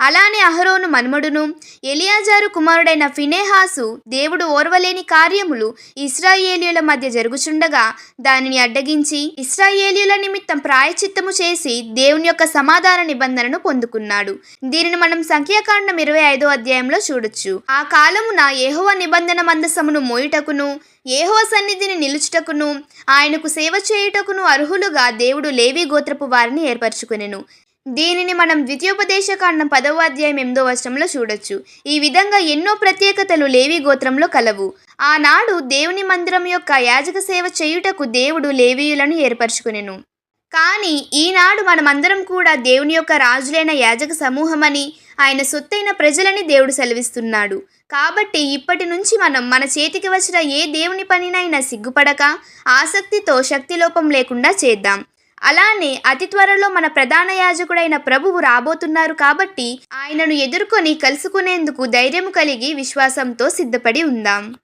అలానే అహరోను మనుమడును ఎలియాజారు కుమారుడైన ఫినేహాసు దేవుడు ఓర్వలేని కార్యములు ఇస్రాయేలీయుల మధ్య జరుగుచుండగా దానిని అడ్డగించి ఇస్రాయేలీయుల నిమిత్తం ప్రాయచిత్తము చేసి దేవుని యొక్క సమాధాన నిబంధనను పొందుకున్నాడు. దీనిని మనం సంఖ్యాకాండం ఇరవై ఐదో అధ్యాయంలో చూడొచ్చు. ఆ కాలమున ఏహోవ నిబంధన మందసమును మోయుటకును ఏహో సన్నిధిని నిలుచుటకును ఆయనకు సేవ చేయుటకును అర్హులుగా దేవుడు లేవి గోత్రపు వారిని ఏర్పరచుకునెను. దీనిని మనం ద్వితీయోపదేశకాండం పదవ అధ్యాయం ఎనిమిదో వచనంలో చూడొచ్చు. ఈ విధంగా ఎన్నో ప్రత్యేకతలు లేవి గోత్రంలో కలవు. ఆనాడు దేవుని మందిరం యొక్క యాజక సేవ చేయుటకు దేవుడు లేవీయులను ఏర్పరచుకునెను. కానీ ఈనాడు మనమందరం కూడా దేవుని యొక్క రాజులైన యాజక సమూహమని ఆయన సొత్తైన ప్రజలని దేవుడు సెలవిస్తున్నాడు. కాబట్టి ఇప్పటి నుంచి మనం మన చేతికి వచ్చిన ఏ దేవుని పనినైనా సిగ్గుపడక ఆసక్తితో శక్తిలోపం లేకుండా చేద్దాం. అలానే అతి త్వరలో మన ప్రధాన యాజకుడైన ప్రభువు రాబోతున్నారు కాబట్టి ఆయనను ఎదుర్కొని కలుసుకునేందుకు ధైర్యం కలిగి విశ్వాసంతో సిద్ధపడి ఉందాం.